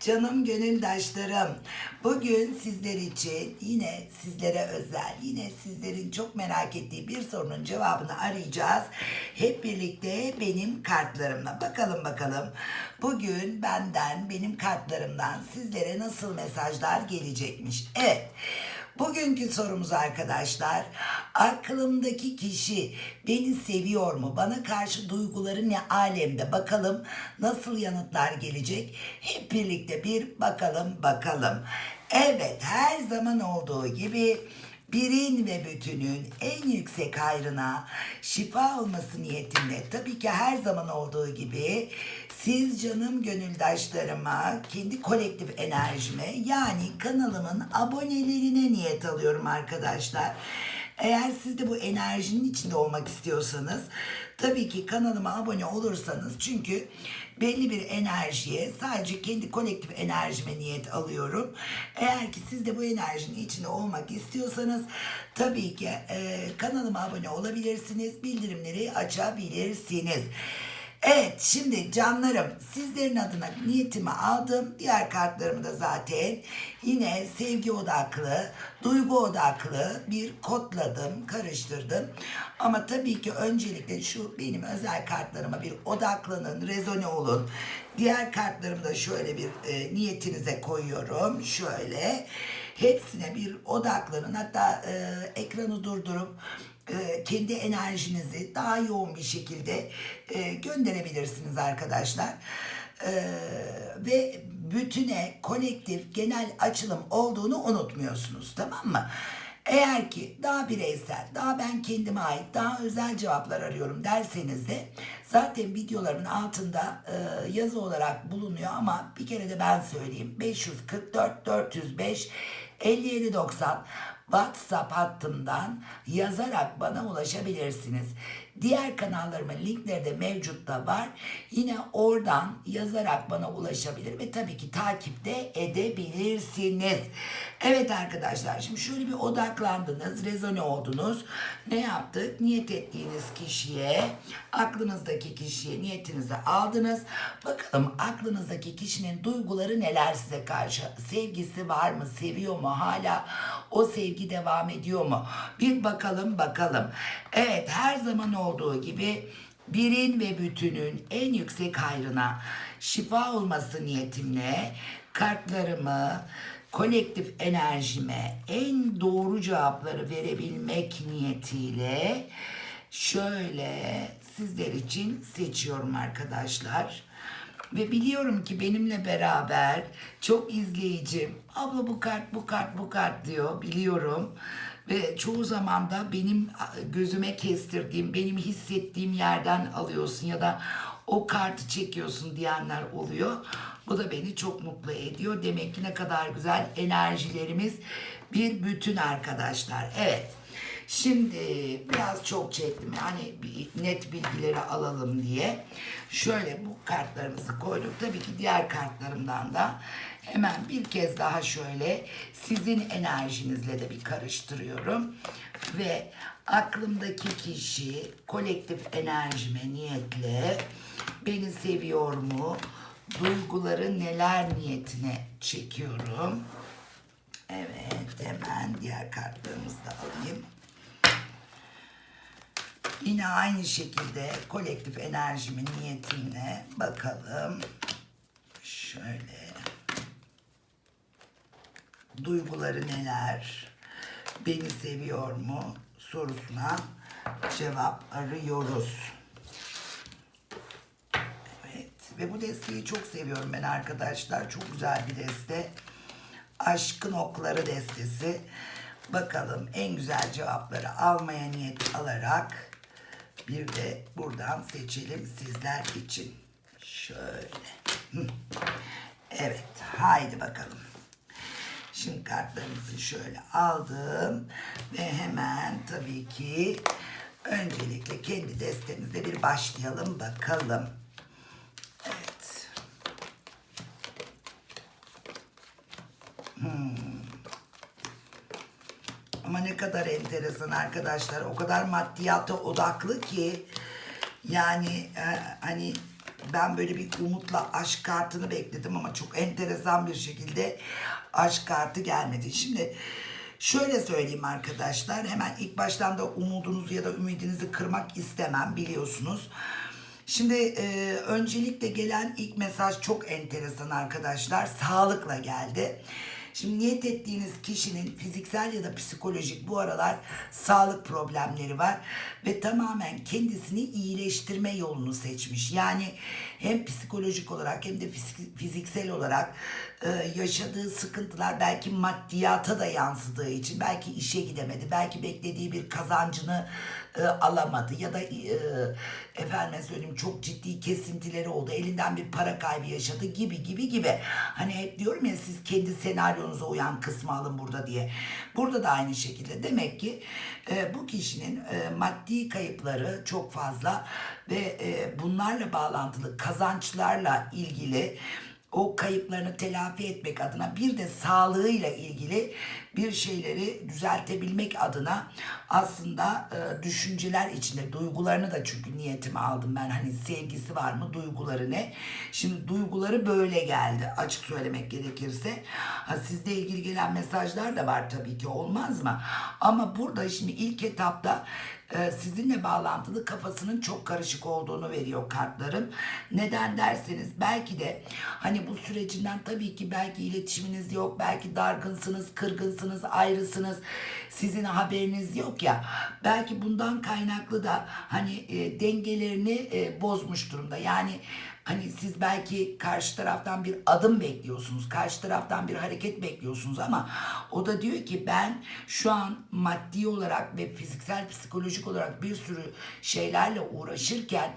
canım gönüldaşlarım. Bugün sizler için yine sizlere özel, yine sizlerin çok merak ettiği bir sorunun cevabını arayacağız. Hep birlikte benim kartlarımla. Bakalım bakalım bugün benden, benim kartlarımdan sizlere nasıl mesajlar gelecekmiş. Evet. Bugünkü sorumuz arkadaşlar, aklımdaki kişi beni seviyor mu? Bana karşı duyguları ne alemde? Bakalım nasıl yanıtlar gelecek? Hep birlikte bir bakalım bakalım. Evet, her zaman olduğu gibi birin ve bütünün en yüksek hayrına şifa olması niyetinde tabii ki her zaman olduğu gibi siz canım gönüldaşlarıma kendi kolektif enerjime yani kanalımın abonelerine niyet alıyorum arkadaşlar. Eğer siz de bu enerjinin içinde olmak istiyorsanız tabii ki kanalıma abone olursanız çünkü belli bir enerjiye sadece kendi kolektif enerjime niyet alıyorum. Eğer ki siz de bu enerjinin içinde olmak istiyorsanız tabii ki e, kanalıma abone olabilirsiniz. Bildirimleri açabilirsiniz. Evet şimdi canlarım sizlerin adına niyetimi aldım. Diğer kartlarımı da zaten yine sevgi odaklı, duygu odaklı bir kodladım, karıştırdım. Ama tabii ki öncelikle şu benim özel kartlarıma bir odaklanın, rezone olun. Diğer kartlarımı da şöyle bir e, niyetinize koyuyorum. Şöyle hepsine bir odaklanın. Hatta e, ekranı durdurup e, kendi enerjinizi daha yoğun bir şekilde e, gönderebilirsiniz arkadaşlar. E, ve bütüne kolektif genel açılım olduğunu unutmuyorsunuz tamam mı? Eğer ki daha bireysel, daha ben kendime ait, daha özel cevaplar arıyorum derseniz de zaten videolarımın altında e, yazı olarak bulunuyor ama bir kere de ben söyleyeyim. 544 405 5790 WhatsApp hattımdan yazarak bana ulaşabilirsiniz. Diğer kanallarımın linkleri de mevcut da var. Yine oradan yazarak bana ulaşabilir ve tabii ki takipte edebilirsiniz. Evet arkadaşlar şimdi şöyle bir odaklandınız, rezone oldunuz. Ne yaptık? Niyet ettiğiniz kişiye, aklınızdaki kişiye niyetinizi aldınız. Bakalım aklınızdaki kişinin duyguları neler size karşı? Sevgisi var mı? Seviyor mu? Hala o sevgi devam ediyor mu? Bir bakalım bakalım. Evet her zaman olduğu gibi birin ve bütünün en yüksek hayrına şifa olması niyetimle kartlarımı kolektif enerjime en doğru cevapları verebilmek niyetiyle şöyle sizler için seçiyorum arkadaşlar. Ve biliyorum ki benimle beraber çok izleyicim abla bu kart bu kart bu kart diyor biliyorum. Ve çoğu zaman da benim gözüme kestirdiğim, benim hissettiğim yerden alıyorsun ya da o kartı çekiyorsun diyenler oluyor. Bu da beni çok mutlu ediyor. Demek ki ne kadar güzel enerjilerimiz bir bütün arkadaşlar. Evet. Şimdi biraz çok çektim yani net bilgileri alalım diye. Şöyle bu kartlarımızı koyduk. Tabii ki diğer kartlarımdan da hemen bir kez daha şöyle sizin enerjinizle de bir karıştırıyorum. Ve aklımdaki kişi kolektif enerjime niyetle beni seviyor mu? Duyguları neler niyetine çekiyorum. Evet hemen diğer kartlarımızı da alayım. Yine aynı şekilde kolektif enerjimin niyetine bakalım. Şöyle. Duyguları neler? Beni seviyor mu? Sorusuna cevap arıyoruz. Evet. Ve bu desteği çok seviyorum ben arkadaşlar. Çok güzel bir deste. Aşkın Okları destesi. Bakalım en güzel cevapları almaya niyet alarak bir de buradan seçelim sizler için. Şöyle. Evet, haydi bakalım. Şimdi kartlarımızı şöyle aldım ve hemen tabii ki öncelikle kendi destemizde bir başlayalım bakalım. Evet. Ama ne kadar enteresan arkadaşlar. O kadar maddiyata odaklı ki yani e, hani ben böyle bir umutla aşk kartını bekledim ama çok enteresan bir şekilde aşk kartı gelmedi. Şimdi şöyle söyleyeyim arkadaşlar. Hemen ilk baştan da umudunuzu ya da ümidinizi kırmak istemem biliyorsunuz. Şimdi e, öncelikle gelen ilk mesaj çok enteresan arkadaşlar. Sağlıkla geldi. Şimdi niyet ettiğiniz kişinin fiziksel ya da psikolojik bu aralar sağlık problemleri var ve tamamen kendisini iyileştirme yolunu seçmiş. Yani hem psikolojik olarak hem de fizik- fiziksel olarak e, yaşadığı sıkıntılar belki maddiyata da yansıdığı için belki işe gidemedi, belki beklediği bir kazancını e, alamadı ya da e, efendime söyleyeyim çok ciddi kesintileri oldu. Elinden bir para kaybı yaşadı gibi gibi gibi. Hani hep diyorum ya siz kendi senaryonuza uyan kısmı alın burada diye. Burada da aynı şekilde demek ki e, bu kişinin e, maddi kayıpları çok fazla ve e, bunlarla bağlantılı kazançlarla ilgili o kayıplarını telafi etmek adına bir de sağlığıyla ilgili bir şeyleri düzeltebilmek adına aslında e, düşünceler içinde duygularını da çünkü niyetime aldım ben. Hani sevgisi var mı duyguları ne? Şimdi duyguları böyle geldi açık söylemek gerekirse. Ha, sizle ilgili gelen mesajlar da var tabii ki olmaz mı? Ama burada şimdi ilk etapta e, sizinle bağlantılı kafasının çok karışık olduğunu veriyor kartlarım. Neden derseniz belki de hani bu sürecinden tabii ki belki iletişiminiz yok, belki dargınsınız, kırgınsınız, ayrısınız. Sizin haberiniz yok ya. Belki bundan kaynaklı da hani e, dengelerini e, bozmuş durumda. Yani Hani siz belki karşı taraftan bir adım bekliyorsunuz, karşı taraftan bir hareket bekliyorsunuz ama o da diyor ki ben şu an maddi olarak ve fiziksel psikolojik olarak bir sürü şeylerle uğraşırken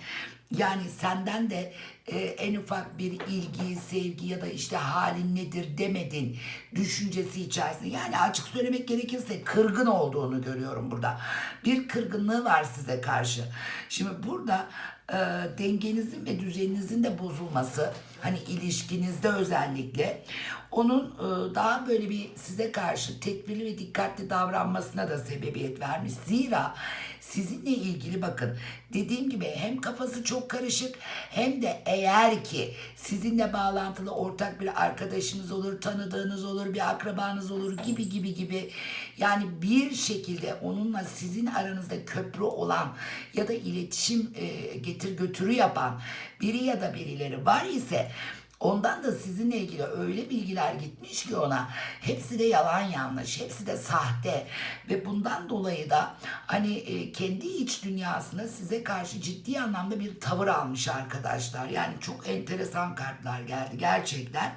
yani senden de e, en ufak bir ilgi, sevgi ya da işte halin nedir demedin düşüncesi içerisinde. Yani açık söylemek gerekirse kırgın olduğunu görüyorum burada. Bir kırgınlığı var size karşı. Şimdi burada e, dengenizin ve düzeninizin de bozulması hani ilişkinizde özellikle onun e, daha böyle bir size karşı tedbirli ve dikkatli davranmasına da sebebiyet vermiş. Zira sizinle ilgili bakın dediğim gibi hem kafası çok karışık hem de eğer ki sizinle bağlantılı ortak bir arkadaşınız olur, tanıdığınız olur, bir akrabanız olur gibi gibi gibi yani bir şekilde onunla sizin aranızda köprü olan ya da iletişim e, getir götürü yapan biri ya da birileri var ise Ondan da sizinle ilgili öyle bilgiler gitmiş ki ona hepsi de yalan yanlış, hepsi de sahte ve bundan dolayı da hani e, kendi iç dünyasında size karşı ciddi anlamda bir tavır almış arkadaşlar. Yani çok enteresan kartlar geldi gerçekten.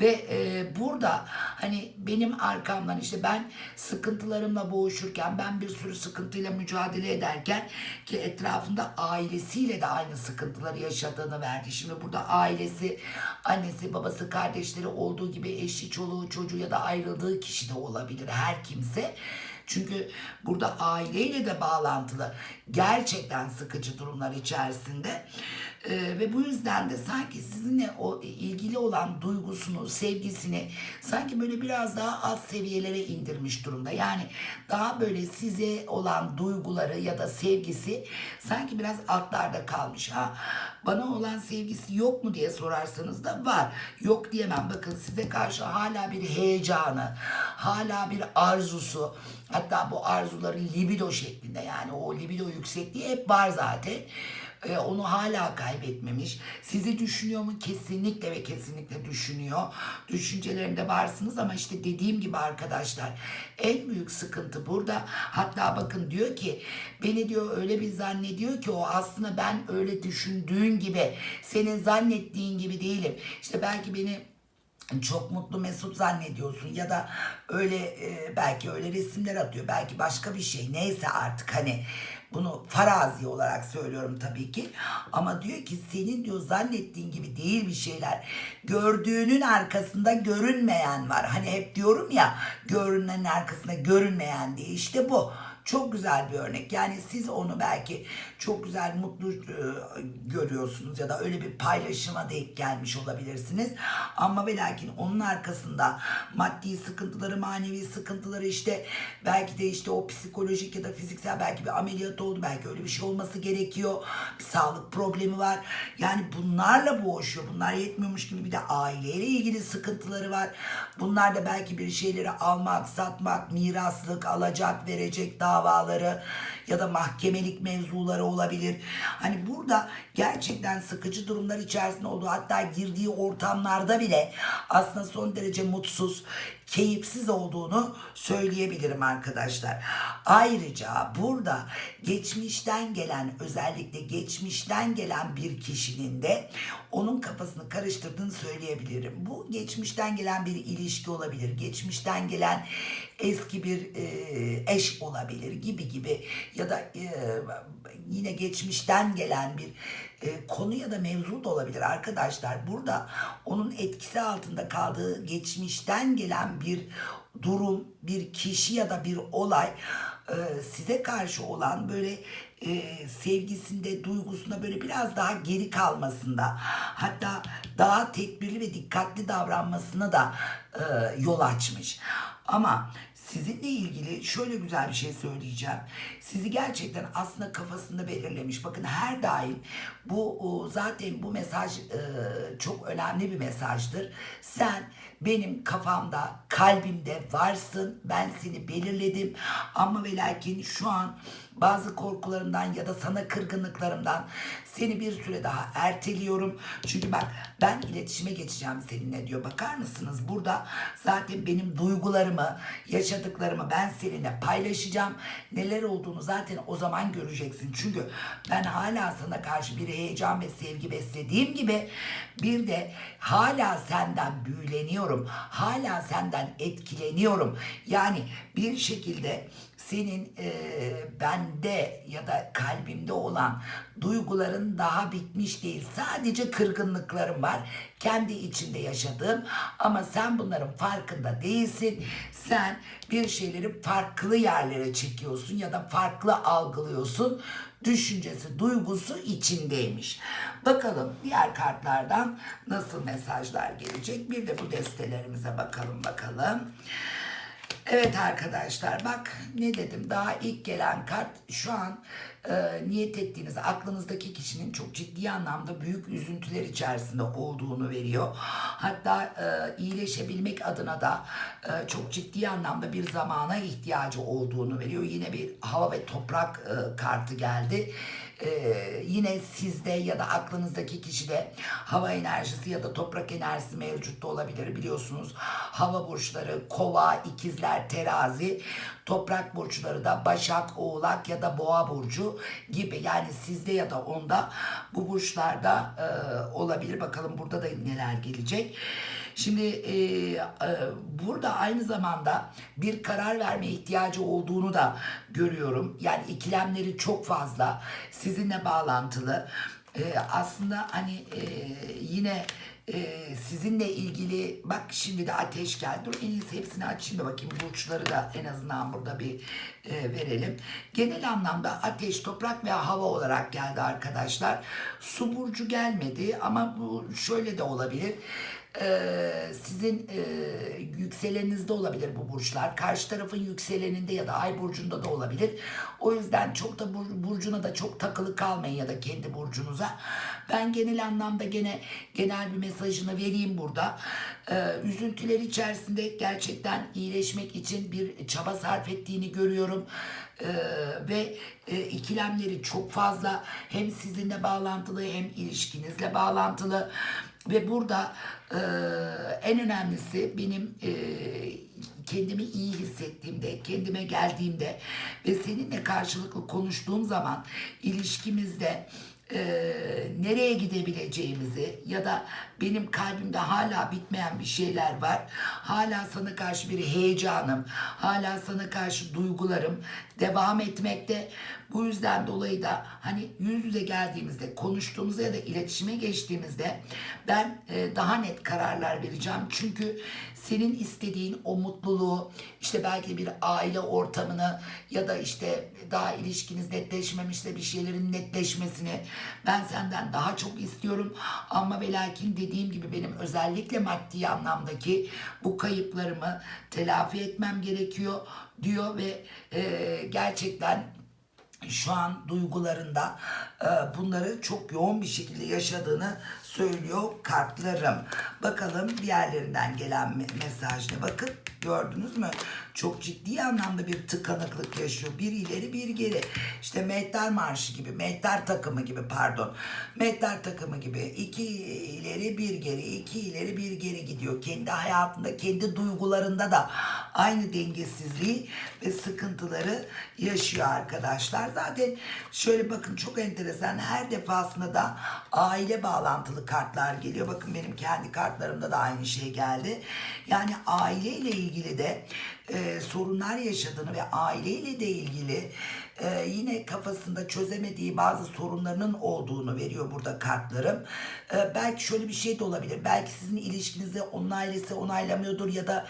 Ve e, burada hani benim arkamdan işte ben sıkıntılarımla boğuşurken ben bir sürü sıkıntıyla mücadele ederken ki etrafında ailesiyle de aynı sıkıntıları yaşadığını verdi. Şimdi burada ailesi, annesi, babası, kardeşleri olduğu gibi eşi, çoluğu, çocuğu ya da ayrıldığı kişi de olabilir her kimse. Çünkü burada aileyle de bağlantılı gerçekten sıkıcı durumlar içerisinde. Ee, ve bu yüzden de sanki sizinle o ilgili olan duygusunu, sevgisini sanki böyle biraz daha az seviyelere indirmiş durumda. Yani daha böyle size olan duyguları ya da sevgisi sanki biraz altlarda kalmış. Ha, bana olan sevgisi yok mu diye sorarsanız da var. Yok diyemem. Bakın size karşı hala bir heyecanı, hala bir arzusu, hatta bu arzuların libido şeklinde yani o libido yüksekliği hep var zaten. Ee, onu hala kaybetmemiş. Sizi düşünüyor mu? Kesinlikle ve kesinlikle düşünüyor. Düşüncelerinde varsınız ama işte dediğim gibi arkadaşlar en büyük sıkıntı burada. Hatta bakın diyor ki beni diyor öyle bir zannediyor ki o aslında ben öyle düşündüğün gibi senin zannettiğin gibi değilim. İşte belki beni çok mutlu mesut zannediyorsun ya da öyle e, belki öyle resimler atıyor belki başka bir şey. Neyse artık hani bunu farazi olarak söylüyorum tabii ki. Ama diyor ki senin diyor zannettiğin gibi değil bir şeyler. Gördüğünün arkasında görünmeyen var. Hani hep diyorum ya görünenin arkasında görünmeyen diye. İşte bu çok güzel bir örnek. Yani siz onu belki çok güzel, mutlu e, görüyorsunuz ya da öyle bir paylaşıma denk gelmiş olabilirsiniz. Ama ve lakin onun arkasında maddi sıkıntıları, manevi sıkıntıları işte belki de işte o psikolojik ya da fiziksel belki bir ameliyat oldu. Belki öyle bir şey olması gerekiyor. Bir sağlık problemi var. Yani bunlarla boğuşuyor. Bunlar yetmiyormuş gibi bir de aileyle ilgili sıkıntıları var. Bunlar da belki bir şeyleri almak, satmak, miraslık, alacak, verecek davaları ya da mahkemelik mevzuları olabilir. Hani burada gerçekten sıkıcı durumlar içerisinde olduğu hatta girdiği ortamlarda bile aslında son derece mutsuz, keyifsiz olduğunu söyleyebilirim arkadaşlar. Ayrıca burada geçmişten gelen özellikle geçmişten gelen bir kişinin de onun kafasını karıştırdığını söyleyebilirim. Bu geçmişten gelen bir ilişki olabilir. Geçmişten gelen eski bir e, eş olabilir gibi gibi ya da e, yine geçmişten gelen bir e, konu ya da mevzu da olabilir arkadaşlar. Burada onun etkisi altında kaldığı geçmişten gelen bir durum, bir kişi ya da bir olay e, size karşı olan böyle e, sevgisinde, duygusunda böyle biraz daha geri kalmasında hatta daha tedbirli ve dikkatli davranmasına da e, yol açmış. Ama sizinle ilgili şöyle güzel bir şey söyleyeceğim. Sizi gerçekten aslında kafasında belirlemiş. Bakın her daim bu zaten bu mesaj e, çok önemli bir mesajdır. Sen benim kafamda, kalbimde varsın. Ben seni belirledim. Ama ve lakin şu an bazı korkularımdan ya da sana kırgınlıklarımdan seni bir süre daha erteliyorum. Çünkü bak ben iletişime geçeceğim seninle diyor. Bakar mısınız? Burada zaten benim duygularımı, yaşadıklarımı ben seninle paylaşacağım. Neler olduğunu zaten o zaman göreceksin. Çünkü ben hala sana karşı bir heyecan ve sevgi beslediğim gibi bir de hala senden büyüleniyorum. Hala senden etkileniyorum. Yani bir şekilde senin e, bende ya da kalbimde olan duyguların daha bitmiş değil. Sadece kırgınlıklarım var. Kendi içinde yaşadığım ama sen bunların farkında değilsin. Sen bir şeyleri farklı yerlere çekiyorsun ya da farklı algılıyorsun. Düşüncesi, duygusu içindeymiş. Bakalım diğer kartlardan nasıl mesajlar gelecek. Bir de bu destelerimize bakalım bakalım. Evet arkadaşlar bak ne dedim daha ilk gelen kart şu an e, niyet ettiğiniz aklınızdaki kişinin çok ciddi anlamda büyük üzüntüler içerisinde olduğunu veriyor. Hatta e, iyileşebilmek adına da e, çok ciddi anlamda bir zamana ihtiyacı olduğunu veriyor. Yine bir hava ve toprak e, kartı geldi. Ee, yine sizde ya da aklınızdaki kişide hava enerjisi ya da toprak enerjisi mevcut da olabilir biliyorsunuz. Hava burçları kova, ikizler, terazi, toprak burçları da başak, oğlak ya da boğa burcu gibi. Yani sizde ya da onda bu burçlarda e, olabilir. Bakalım burada da neler gelecek. Şimdi e, e, burada aynı zamanda bir karar verme ihtiyacı olduğunu da görüyorum. Yani ikilemleri çok fazla sizinle bağlantılı. E, aslında hani e, yine e, sizinle ilgili bak şimdi de ateş geldi. Dur en iyisi hepsini açayım da bakayım burçları da en azından burada bir e, verelim. Genel anlamda ateş, toprak ve hava olarak geldi arkadaşlar. Su burcu gelmedi ama bu şöyle de olabilir e, sizin e, yükselenizde olabilir bu burçlar. Karşı tarafın yükseleninde ya da ay burcunda da olabilir. O yüzden çok da bur, burcuna da çok takılı kalmayın ya da kendi burcunuza. Ben genel anlamda gene genel bir mesajını vereyim burada. E, üzüntüler içerisinde gerçekten iyileşmek için bir çaba sarf ettiğini görüyorum. Ee, ve e, ikilemleri çok fazla hem sizinle bağlantılı hem ilişkinizle bağlantılı ve burada e, en önemlisi benim e, kendimi iyi hissettiğimde, kendime geldiğimde ve seninle karşılıklı konuştuğum zaman ilişkimizde e, nereye gidebileceğimizi ya da benim kalbimde hala bitmeyen bir şeyler var. Hala sana karşı bir heyecanım, hala sana karşı duygularım devam etmekte. Bu yüzden dolayı da hani yüz yüze geldiğimizde, konuştuğumuzda ya da iletişime geçtiğimizde ben e, daha net kararlar vereceğim. Çünkü senin istediğin o mutluluğu, işte belki bir aile ortamını ya da işte daha ilişkiniz netleşmemişse bir şeylerin netleşmesini ben senden daha çok istiyorum. Ama ve lakin dediğim gibi benim özellikle maddi anlamdaki bu kayıplarımı telafi etmem gerekiyor diyor ve e, gerçekten şu an duygularında e, bunları çok yoğun bir şekilde yaşadığını söylüyor kartlarım. Bakalım diğerlerinden gelen me- mesaj ne? Bakın gördünüz mü? Çok ciddi anlamda bir tıkanıklık yaşıyor. Bir ileri bir geri. İşte Mehter Marşı gibi, Mehter takımı gibi pardon. Mehter takımı gibi iki ileri bir geri, iki ileri bir geri gidiyor. Kendi hayatında, kendi duygularında da aynı dengesizliği ve sıkıntıları yaşıyor arkadaşlar. Zaten şöyle bakın çok enteresan her defasında da aile bağlantılı kartlar geliyor. Bakın benim kendi kartlarımda da aynı şey geldi. Yani aileyle ilgili de e, sorunlar yaşadığını ve aileyle de ilgili e, yine kafasında çözemediği bazı sorunlarının olduğunu veriyor burada kartlarım. E, belki şöyle bir şey de olabilir. Belki sizin ilişkinizde onun ailesi onaylamıyordur ya da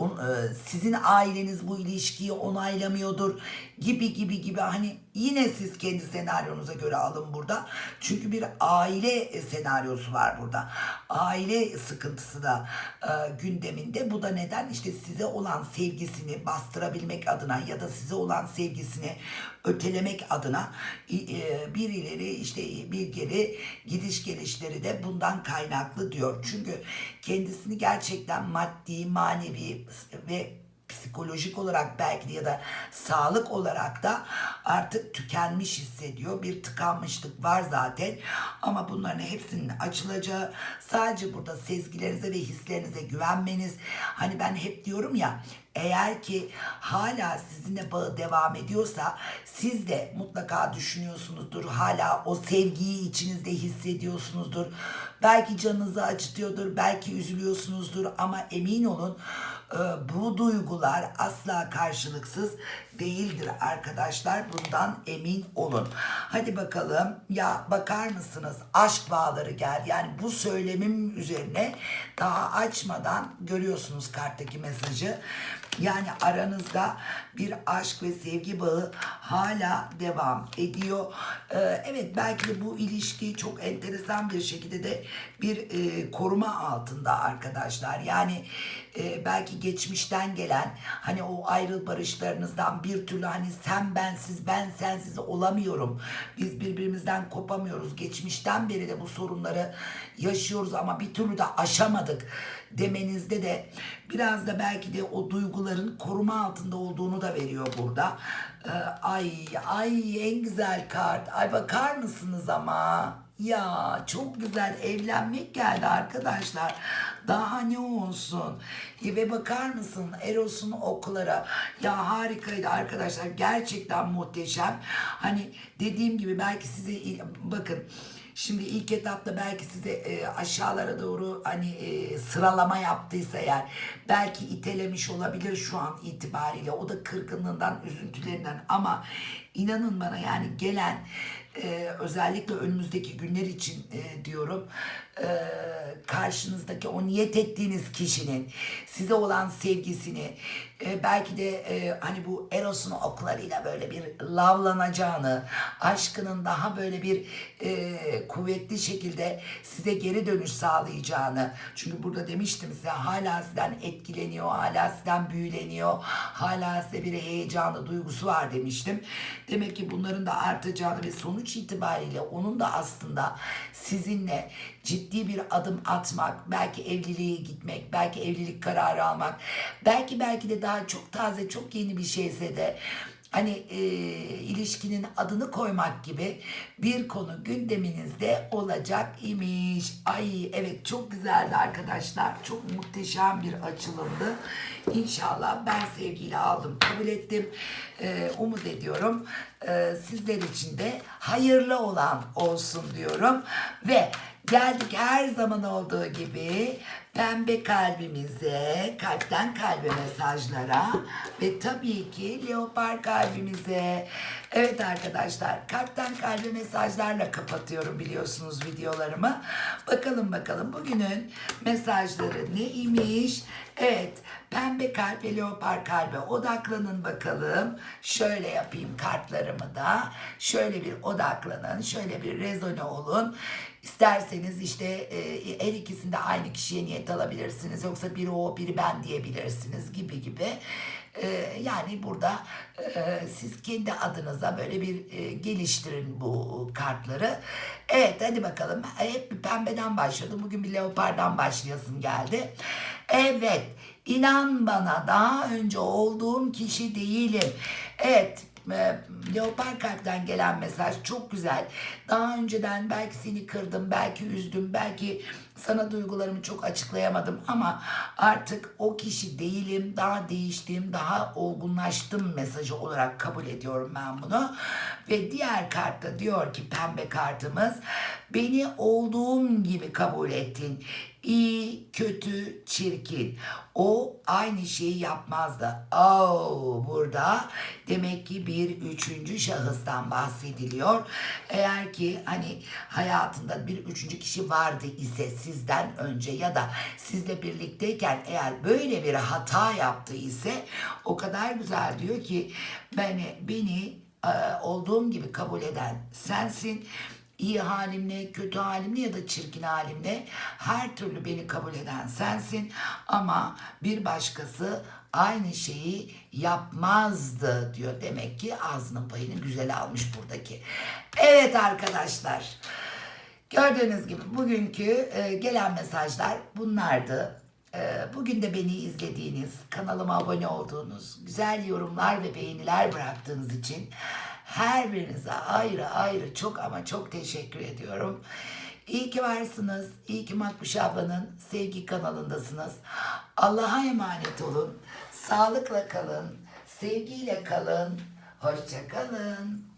e, sizin aileniz bu ilişkiyi onaylamıyordur gibi gibi gibi hani yine siz kendi senaryonuza göre alın burada. Çünkü bir aile e, senaryosu var burada. Aile sıkıntısı da e, gündeminde. Bu da neden? İşte size olan sevgisini bastırabilmek adına ya da size olan sevgisini ötelemek adına e, e, bir ileri işte bir geri gidiş gelişleri de bundan kaynaklı diyor. Çünkü kendisini gerçekten maddi, manevi ve psikolojik olarak belki de ya da sağlık olarak da artık tükenmiş hissediyor. Bir tıkanmışlık var zaten ama bunların hepsinin açılacağı sadece burada sezgilerinize ve hislerinize güvenmeniz. Hani ben hep diyorum ya eğer ki hala sizinle bağı devam ediyorsa siz de mutlaka düşünüyorsunuzdur. Hala o sevgiyi içinizde hissediyorsunuzdur. Belki canınızı acıtıyordur, belki üzülüyorsunuzdur ama emin olun bu duygular asla karşılıksız değildir arkadaşlar. Bundan emin olun. Hadi bakalım ya bakar mısınız aşk bağları geldi. Yani bu söylemim üzerine daha açmadan görüyorsunuz karttaki mesajı. Yani aranızda bir aşk ve sevgi bağı hala devam ediyor. Ee, evet belki de bu ilişki çok enteresan bir şekilde de bir e, koruma altında arkadaşlar. Yani e, belki geçmişten gelen hani o ayrıl barışlarınızdan bir türlü hani sen bensiz ben sensiz olamıyorum. Biz birbirimizden kopamıyoruz. Geçmişten beri de bu sorunları yaşıyoruz ama bir türlü de aşamadık demenizde de biraz da belki de o duyguların koruma altında olduğunu da veriyor burada. Ee, ay ay en güzel kart. Ay bakar mısınız ama? Ya çok güzel evlenmek geldi arkadaşlar. Daha ne olsun? Ve bakar mısın Eros'un oklara? Ya harikaydı arkadaşlar. Gerçekten muhteşem. Hani dediğim gibi belki size bakın Şimdi ilk etapta belki size e, aşağılara doğru hani e, sıralama yaptıysa eğer belki itelemiş olabilir şu an itibariyle. O da kırgınlığından, üzüntülerinden ama inanın bana yani gelen e, özellikle önümüzdeki günler için e, diyorum. E, karşınızdaki o niyet ettiğiniz kişinin size olan sevgisini e, belki de e, hani bu Eros'un oklarıyla böyle bir lavlanacağını aşkının daha böyle bir e, kuvvetli şekilde size geri dönüş sağlayacağını çünkü burada demiştim size hala sizden etkileniyor hala sizden büyüleniyor hala size bir heyecanı duygusu var demiştim. Demek ki bunların da artacağını ve sonuç itibariyle onun da aslında sizinle ciddi bir adım atmak, belki evliliğe gitmek, belki evlilik kararı almak, belki belki de daha çok taze, çok yeni bir şeyse de hani e, ilişkinin adını koymak gibi bir konu gündeminizde olacak imiş. Ay evet çok güzeldi arkadaşlar. Çok muhteşem bir açılımdı. İnşallah ben sevgiyle aldım, kabul ettim. E, umut ediyorum e, sizler için de hayırlı olan olsun diyorum. Ve geldik her zaman olduğu gibi pembe kalbimize, kalpten kalbe mesajlara ve tabii ki leopar kalbimize. Evet arkadaşlar kalpten kalbe mesajlarla kapatıyorum biliyorsunuz videolarımı. Bakalım bakalım bugünün mesajları neymiş? Evet pembe kalp ve leopar kalbe odaklanın bakalım. Şöyle yapayım kartlarımı da. Şöyle bir odaklanın. Şöyle bir rezone olun. İsterseniz işte e, her ikisinde aynı kişiye niyet alabilirsiniz. Yoksa biri o biri ben diyebilirsiniz gibi gibi. E, yani burada e, siz kendi adınıza böyle bir geliştirin bu kartları. Evet hadi bakalım. Hep bir pembeden başladım. Bugün bir leopardan başlayasım geldi. Evet inan bana daha önce olduğum kişi değilim. Evet e, Leopar kalpten gelen mesaj çok güzel. Daha önceden belki seni kırdım, belki üzdüm, belki sana duygularımı çok açıklayamadım ama artık o kişi değilim, daha değiştim, daha olgunlaştım mesajı olarak kabul ediyorum ben bunu. Ve diğer kartta diyor ki pembe kartımız beni olduğum gibi kabul ettin. İyi, kötü, çirkin. O aynı şeyi yapmazdı. Oh, burada demek ki bir üçüncü şahıstan bahsediliyor. Eğer ki hani hayatında bir üçüncü kişi vardı ise sizden önce ya da sizle birlikteyken eğer böyle bir hata yaptı ise o kadar güzel diyor ki beni beni olduğum gibi kabul eden sensin iyi halimle, kötü halimle ya da çirkin halimle her türlü beni kabul eden sensin ama bir başkası aynı şeyi yapmazdı diyor. Demek ki ağzının payını güzel almış buradaki. Evet arkadaşlar. Gördüğünüz gibi bugünkü e, gelen mesajlar bunlardı. E, bugün de beni izlediğiniz, kanalıma abone olduğunuz, güzel yorumlar ve beğeniler bıraktığınız için her birinize ayrı ayrı çok ama çok teşekkür ediyorum. İyi ki varsınız. İyi ki Makbuş ablanın sevgi kanalındasınız. Allah'a emanet olun. Sağlıkla kalın. Sevgiyle kalın. Hoşça kalın.